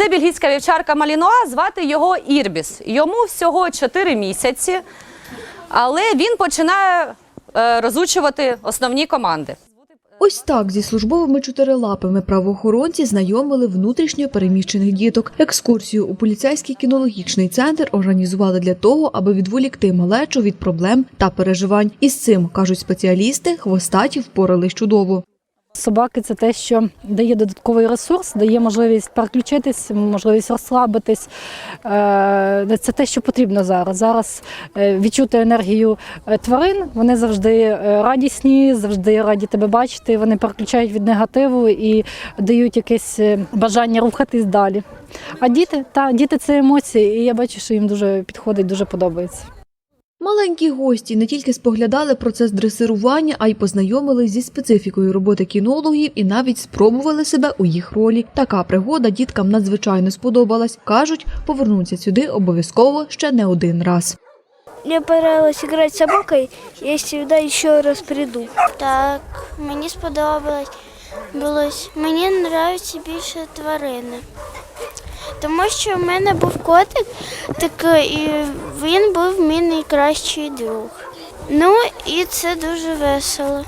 Це бельгійська вівчарка Малінуа, звати його Ірбіс. Йому всього 4 місяці, але він починає е, розучувати основні команди. Ось так зі службовими чотирилапими правоохоронці знайомили внутрішньо переміщених діток. Екскурсію у поліцейський кінологічний центр організували для того, аби відволікти малечу від проблем та переживань. І з цим кажуть спеціалісти, хвостаті впорались чудово. Собаки це те, що дає додатковий ресурс, дає можливість переключитись, можливість розслабитись. Е, Це те, що потрібно зараз. Зараз е, відчути енергію е, тварин. Вони завжди радісні, завжди раді тебе бачити. Вони переключають від негативу і дають якесь бажання рухатись далі. А діти, та діти це емоції, і я бачу, що їм дуже підходить, дуже подобається. Маленькі гості не тільки споглядали процес дресирування, а й познайомились зі специфікою роботи кінологів і навіть спробували себе у їх ролі. Така пригода діткам надзвичайно сподобалась. кажуть, повернуться сюди обов'язково ще не один раз. Мне понравилось играть с собакой, я сюда еще раз приду. Так, мені сподобалось. Булось. Мені подобаються більше тварини. Тому що в мене був котик, так, і він був мій найкращий друг. Ну і це дуже весело.